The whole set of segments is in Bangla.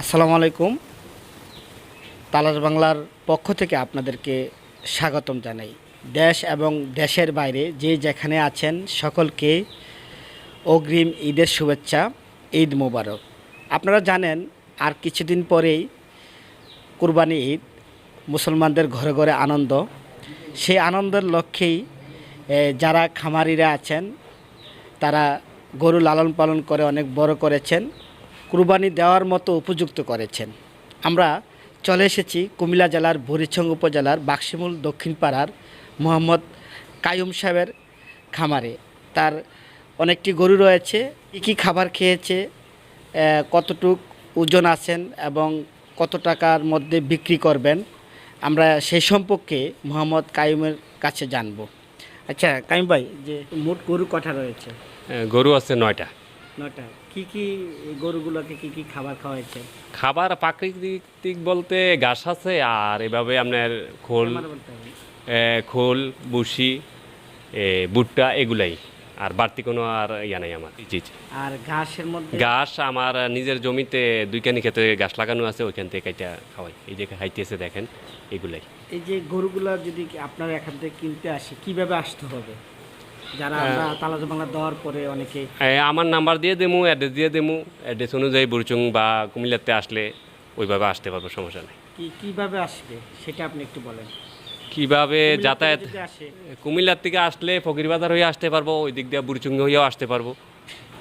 আসসালামু আলাইকুম। তালাশ বাংলার পক্ষ থেকে আপনাদেরকে স্বাগতম জানাই। দেশ এবং দেশের বাইরে যে যেখানে আছেন সকলকে অগ্রিম ঈদের শুভেচ্ছা, ঈদ মোবারক। আপনারা জানেন, আর কিছুদিন পরেই কুরবানি ঈদ, মুসলমানদের ঘরে ঘরে আনন্দ। সেই আনন্দের লক্ষ্যেই যারা খামারিরা আছেন, তারা গরু লালন পালন করে অনেক বড় করেছেন। কুরবানি দেওয়ার মতো উপযুক্ত করেছেন। আমরা চলে এসেছি কুমিল্লা জেলার বুড়িছং উপজেলার বাক্সিমুল দক্ষিণ পাড়ার মোহাম্মদ কায়ুম সাহেবের খামারে। তার অনেকটি গরু রয়েছে কী কী খাবার খেয়েছে কতটুক ওজন আছেন এবং কত টাকার মধ্যে বিক্রি করবেন আমরা সেই সম্পর্কে মোহাম্মদ কায়ুমের কাছে জানব। আচ্ছা কায়ুম ভাই যে মোট গরু কটা রয়েছে? হ্যাঁ, গরু আছে নয়টা। নটা কি কি গরুগুলোকে কি কি খাবার খাওয়াইছে? খাবার প্রাকৃতিক বলতে ঘাস আছে আর এভাবে আপনার খোল খোল বুসি ভুট্টা এগুলাই। আর বাড়তি কোনো আর ইয়া নাই আমার। জি জি। আর ঘাসের মধ্যে? ঘাস আমার নিজের জমিতে দুইখানি খেতে ঘাস লাগানো আছে ওইখান থেকে কাইটা খাওয়াই। এই যে খাইতেছে দেখেন এগুলাই। এই যে গরুগুলো যদি আপনার এখান থেকে কিনতে আসে কীভাবে আসতে হবে? যারা হ্যাঁ। আমরা তালাজ বাংলা দেওয়ার পরে অনেকে আমার নাম্বার দিয়ে দেবো অ্যাড্রেস দিয়ে দেবো অ্যাড্রেস অনুযায়ী বুরচুং বা কুমিল্লাতে আসলে ওইভাবে আসতে পারব সমস্যা নেই। কি কীভাবে আসবে সেটা আপনি একটু বলেন। কীভাবে যাতায়াত কুমিল্লার থেকে আসলে ফকিরবাজার হয়ে আসতে পারব ওই দিক দিয়ে বুড়িচুঙ্গি হয়েও আসতে পারব।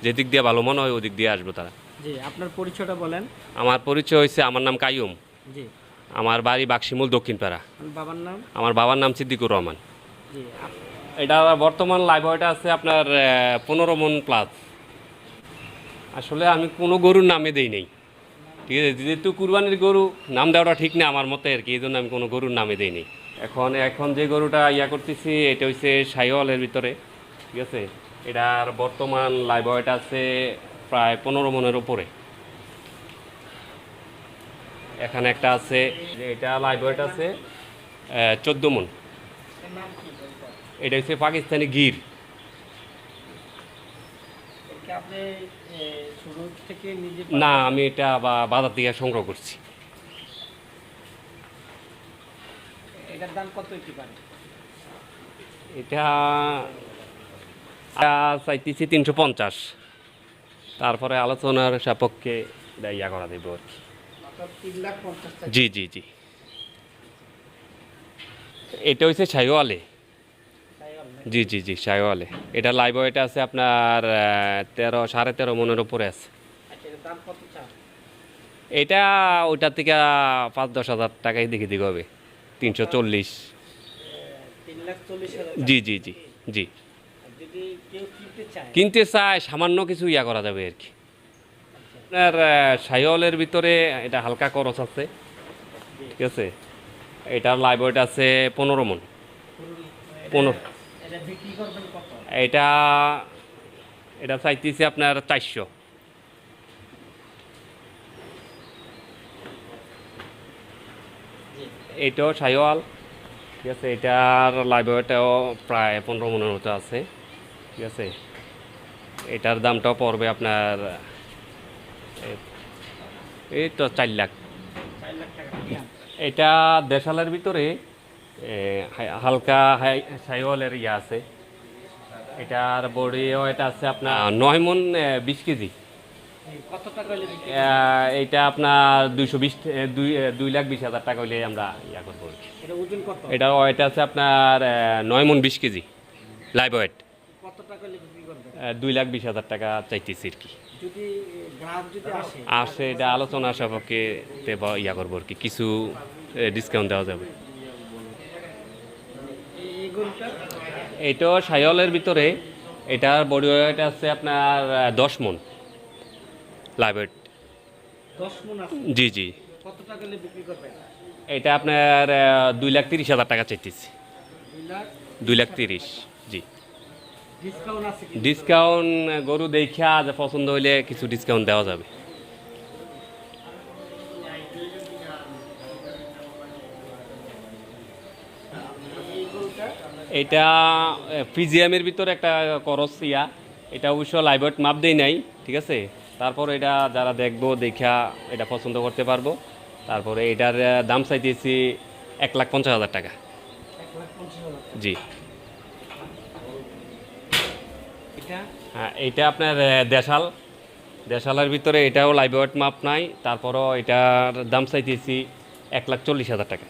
যে দিক দিয়ে ভালো মনে হয় ওই দিক দিয়ে আসব তারা। জি আপনার পরিচয়টা বলেন। আমার পরিচয় হয়েছে আমার নাম কাইয়ুম। জি। আমার বাড়ি বাক্সিমুল দক্ষিণপাড়া। বাবার নাম? আমার বাবার নাম সিদ্দিকুর রহমান। জি এটা বর্তমান লাইভ আছে আপনার পনেরো মন প্লাস আসলে আমি কোনো গরুর নামে দেই নেই। ঠিক আছে, যেহেতু কুরবানির গরু, নাম দেওয়াটা ঠিক না আমার মতে আর কি এই জন্য আমি কোনো গরুর নামে দেই নেই। এখন এখন যে গরুটা ইয়া করতেছি, এটা হচ্ছে সাইওয়ালের ভিতরে। ঠিক আছে এটার বর্তমান লাইভ আছে প্রায় পনেরো মনের উপরে। এখানে একটা আছে, এটা লাইভ আছে চোদ্দ মন। এটা হচ্ছে পাকিস্তানি গির। না আমি এটা বা বাজার থেকে সংগ্রহ করছি। এটা চাইতেছি তিনশো পঞ্চাশ। তারপরে আলোচনার সাপক্ষে ইয়া করা দেবো আর কি। জি জি জি। এটা হচ্ছে সাইওয়ালে? জি জি জি সাইওয়ালে এটা লাইভ এটা আছে আপনার তেরো সাড়ে তেরো মনের উপরে আছে। আচ্ছা এটা ওইটার থেকে পাঁচ দশ হাজার টাকাই দেখে দিকে হবে। তিনশো চল্লিশ। জি জি জি জি। কিনতে চায়? সামান্য কিছু ইয়া করা যাবে আর কি। আপনার সাইওয়ালের ভিতরে এটা হালকা খরচ আছে। ঠিক আছে? এটার লাইভ ওয়েট আছে পনেরো মন। পনেরো এটা এটা চাইতেছি আপনার চারশো। এটাও সাইওয়াল ঠিক আছে এটার লাইভ ওয়েটও প্রায় পনেরো মনের মতো আছে ঠিক আছে। এটার দামটাও পড়বে আপনার এই তো চার লাখ। এটা দেশালের ভিতরে হালকা হাই সাইওয়ালের ইয়ে আছে। এটার বডিও এটা আছে আপনার নয় মন বিশ কেজি। হলে এইটা আপনার দুইশো বিশ দুই লাখ বিশ হাজার টাকা হইলে আমরা ইয়া করব। এটা এটা ওয়েট আছে আপনার নয় মন বিশ কেজি লাইভ ওয়েট হলে দুই লাখ বিশ হাজার টাকা চাইতেছি আর কি। আসে এটা আলোচনা সাপেক্ষে ইয়া করব আর কি কিছু ডিসকাউন্ট দেওয়া যাবে। এটাও সাইওয়ালের ভিতরে এটার বডি ওয়েট আছে আপনার দশ মন লাইভ ওয়েট জি জি। এটা আপনার দুই লাখ তিরিশ হাজার টাকা চাইতেছি। দুই লাখ? তিরিশ জি। ডিসকাউন্ট গরু দেখা পছন্দ হইলে কিছু ডিসকাউন্ট দেওয়া যাবে। এটা পিজিএমের ভিতরে একটা করস ইয়া এটা অবশ্য লাইভট মাপ দেই নাই ঠিক আছে? তারপর এটা যারা দেখব দেখা এটা পছন্দ করতে পারব। তারপরে এটার দাম চাইতেছি এক লাখ পঞ্চাশ হাজার টাকা। জি। হ্যাঁ এইটা আপনার দেশাল। দেশালের ভিতরে এটাও লাইভ ওয়েট মাপ নাই তারপরও এটার দাম চাইতেছি এক লাখ চল্লিশ হাজার টাকা।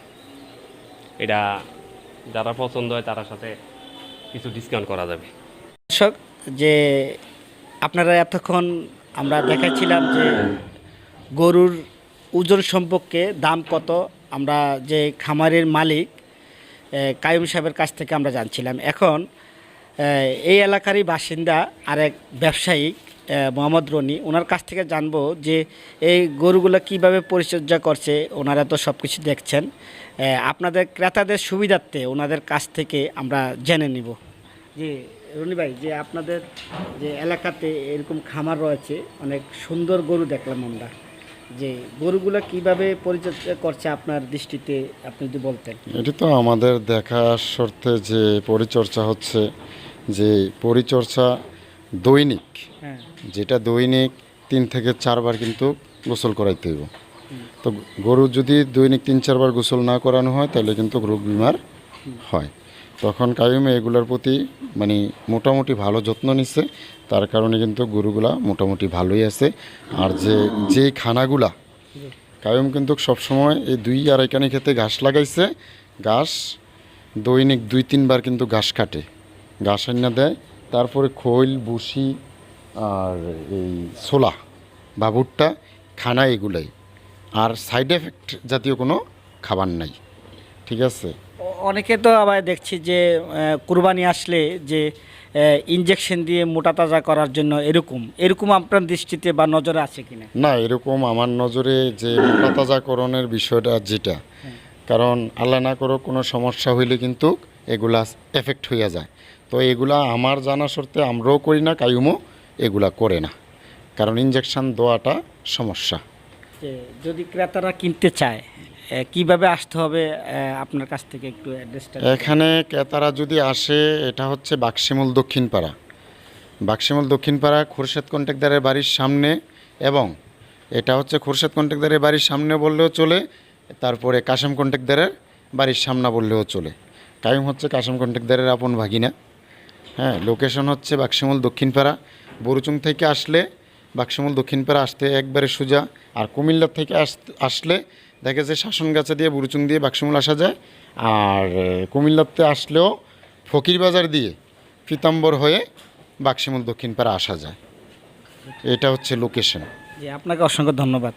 এটা যারা পছন্দ হয় তার সাথে কিছু ডিসকাউন্ট করা যাবে। দর্শক যে আপনারা এতক্ষণ আমরা দেখাচ্ছিলাম যে গরুর ওজন সম্পর্কে দাম কত আমরা যে খামারের মালিক কায়ুম সাহেবের কাছ থেকে আমরা জানছিলাম। এখন এই এলাকারই বাসিন্দা আরেক ব্যবসায়ী এ, মোহাম্মদ রনি ওনার কাছ থেকে জানব যে এই গরুগুলো কীভাবে পরিচর্যা করছে ওনারা তো সব কিছু দেখছেন আপনাদের ক্রেতাদের সুবিধার্থে ওনাদের কাছ থেকে আমরা জেনে নিব। যে রনি ভাই যে আপনাদের যে এলাকাতে এরকম খামার রয়েছে অনেক সুন্দর গরু দেখলাম আমরা। যে গরুগুলো কীভাবে পরিচর্যা করছে আপনার দৃষ্টিতে আপনি যদি বলতেন। এটা তো আমাদের দেখার শর্তে যে পরিচর্যা হচ্ছে যে পরিচর্যা দৈনিক। হ্যাঁ। যেটা দৈনিক তিন থেকে চারবার কিন্তু গোসল করাইতে হইব। তো গরু যদি দৈনিক তিন চারবার গোসল না করানো হয় তাহলে কিন্তু রোগ বিমার হয়। তখন কায়ুমে এগুলোর প্রতি মানে মোটামুটি ভালো যত্ন নিচ্ছে তার কারণে কিন্তু গরুগুলা মোটামুটি ভালোই আছে। আর যে যেই খানাগুলা কায়ুম কিন্তু সবসময় এই দুই আড়াইকানি খেতে ঘাস লাগাইছে। ঘাস দৈনিক দুই তিনবার কিন্তু ঘাস কাটে। ঘাস আইনা দেয় তারপরে খৈল বুসি আর এই ছোলা বা ভুট্টা খানা এগুলাই। আর সাইড এফেক্ট জাতীয় কোনো খাবার নাই। ঠিক আছে? অনেকে তো আবার দেখছি যে কুরবানি আসলে যে ইনজেকশন দিয়ে মোটা তাজা করার জন্য এরকম। এরকম আপনার দৃষ্টিতে বা নজরে আছে কিনা? না এরকম আমার নজরে যে মোটা তাজাকরণের বিষয়টা যেটা। কারণ আল্লাহ না করো কোনো সমস্যা হইলে কিন্তু এগুলা এফেক্ট হইয়া যায়। তো এগুলা আমার জানা সত্ত্বে আমরাও করি না কায়ুমও এগুলা করে না। কারণ ইঞ্জেকশন দেওয়াটা সমস্যা। যদি ক্রেতারা কিনতে চায় কীভাবে আসতে হবে আপনার কাছ থেকে একটু অ্যাড্রেসটা এখানে ক্রেতারা যদি আসে এটা হচ্ছে বাক্সিমূল দক্ষিণপাড়া। বাক্সিমূল দক্ষিণপাড়া খুরশেদ কন্ট্রাক্টারের বাড়ির সামনে এবং এটা হচ্ছে খুরশেদ কন্ট্রাক্টারের বাড়ির সামনে বললেও চলে তারপরে কাশেম কন্ট্রাক্টারের বাড়ির সামনে বললেও চলে। কায়ুম হচ্ছে কাশেম কন্ট্রাক্টারের আপন ভাগিনা। হ্যাঁ লোকেশন হচ্ছে বাক্সিমূল দক্ষিণপাড়া। বরুচুং থেকে আসলে বাক্সিমূল দক্ষিণপাড়া আসতে একবারে সোজা। আর কুমিল্লার থেকে আস- আসলে দেখে যে শাসনগাছা দিয়ে, বুরুচুং দিয়ে বাক্সিমল আসা যায়। আর কুমিল্লাতে আসলেও ফকির বাজার দিয়ে পিতাম্বর হয়ে বাক্সিমূল দক্ষিণপাড়া আসা যায়। এটা হচ্ছে লোকেশন আপনাকে অসংখ্য ধন্যবাদ।